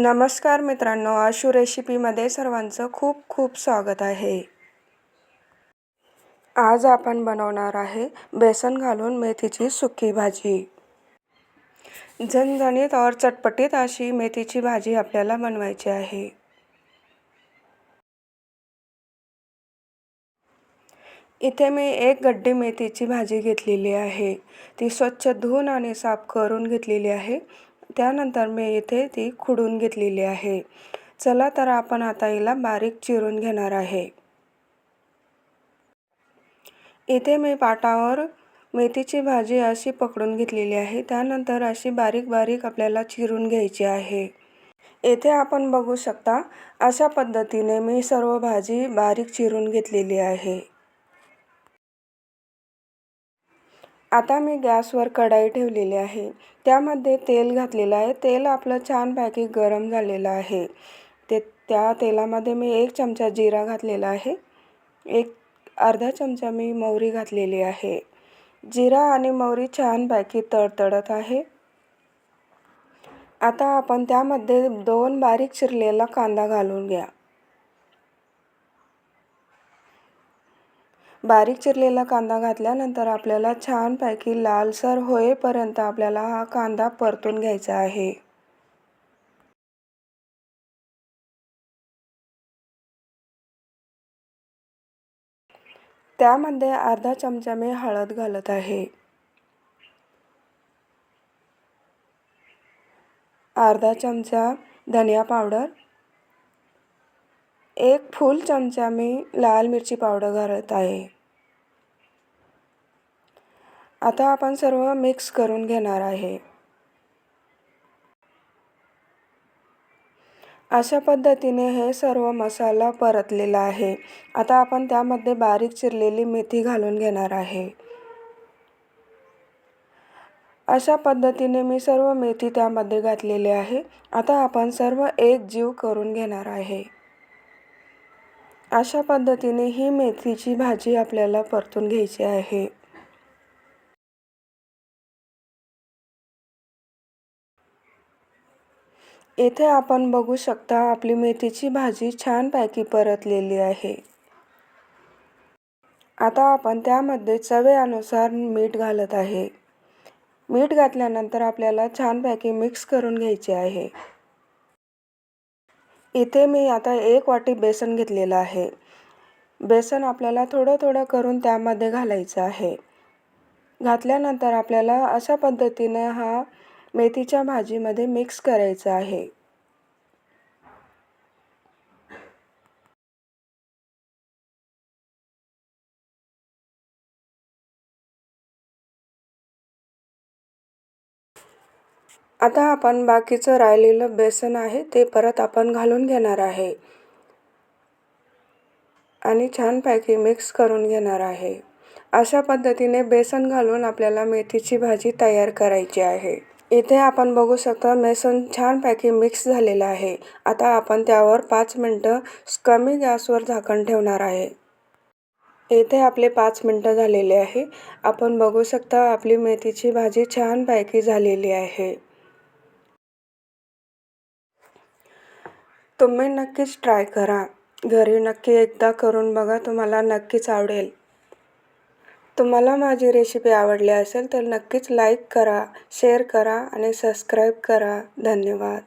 नमस्कार मित्रांनो आशू रेसिपीमध्ये सर्वांचं खूप खूप स्वागत आहे. आज आपण बनवणार आहे बेसन घालून मेथीची सुकी भाजी. झणझणीत और चटपटीत अशी मेथीची भाजी आपल्याला बनवायची आहे. इथे मी एक गड्डी मेथीची भाजी घेतलेली आहे. ती स्वच्छ धुवून आणि साफ करून घेतलेली आहे. त्यानंतर मी इथे ती खुडून घेतलेली आहे. चला तर आपण आता हिला बारीक चिरून घेणार आहे. इथे मी पाटावर मेथीची भाजी अशी पकडून घेतलेली आहे. त्यानंतर अशी बारीक बारीक आपल्याला चिरून घ्यायची आहे. येथे आपण बघू शकता अशा पद्धतीने मी सर्व भाजी बारीक चिरून घेतलेली आहे. आता मी गॅसवर कढाई ठेवलेली आहे. त्यामध्ये तेल घातलेलं आहे. तेल आपलं छानपैकी गरम झालेलं आहे. ते त्या तेलामध्ये मी एक चमचा जिरा घातलेला आहे. एक अर्धा चमचा मी मोहरी घातलेली आहे. जिरा आणि मोहरी छानपैकी तडतडत आहे. आता आपण त्यामध्ये दोन बारीक चिरलेला कांदा घालून घ्या. बारीक चिरलेला कांदा घातल्यानंतर आपल्याला छानपैकी लालसर होईपर्यंत आपल्याला हा कांदा परतून घ्यायचा आहे. त्यामध्ये अर्धा चमचा मी हळद घालत आहे. अर्धा चमचा धनिया पावडर एक फुल चमचा मी लाल मिरची पावडर घालत आहे. आता आपण सर्व मिक्स करून घेणार आहे. अशा पद्धतीने हे सर्व मसाला परतलेला आहे. आता आपण त्यामध्ये बारीक चिरलेली मेथी घालून घेणार आहे. अशा पद्धतीने मी सर्व मेथी त्यामध्ये घातलेली आहे. आता आपण सर्व एक जीव करून घेणार आहे. अशा पद्धतीने ही मेथीची भाजी आपल्याला परतून घ्यायची आहे. येथे आपण बघू शकता आपली मेथीची भाजी छानपैकी परतलेली आहे. आता आपण त्यामध्ये चवेनुसार मीठ घालत आहे. मीठ घातल्यानंतर आपल्याला छानपैकी मिक्स करून घ्यायचे आहे. इथे मी आता एक वाटी बेसन घेतलेलं आहे. बेसन आपल्याला थोडं थोडं करून त्यामध्ये घालायचं आहे. घातल्यानंतर आपल्याला अशा पद्धतीने हा मेथीच्या भाजीमध्ये मिक्स करायचं आहे. आता आपण बाकीचं राहिलेलं बेसन आहे ते परत आपण घालून घेणार आहे. आणि छानपैकी मिक्स करून घेणार आहे. अशा पद्धतीने बेसन घालून आपल्याला मेथीची भाजी तयार करायची आहे. इथे आपण बघू शकता बेसन छानपैकी मिक्स झालेलं आहे. आता आपण त्यावर पाच मिनटं कमी गॅसवर झाकण ठेवणार आहे. येथे आपले पाच मिनटं झालेले आहे. आपण बघू शकता आपली मेथीची भाजी छानपैकी झालेली आहे. तुम्ही नक्कीच ट्राय करा. घरी नक्की एकदा करून बघा तुम्हाला नक्कीच आवडेल. तुम्हाला माझी रेसिपी आवडली असेल तर नक्कीच लाईक करा शेअर करा आणि सबस्क्राईब करा. धन्यवाद.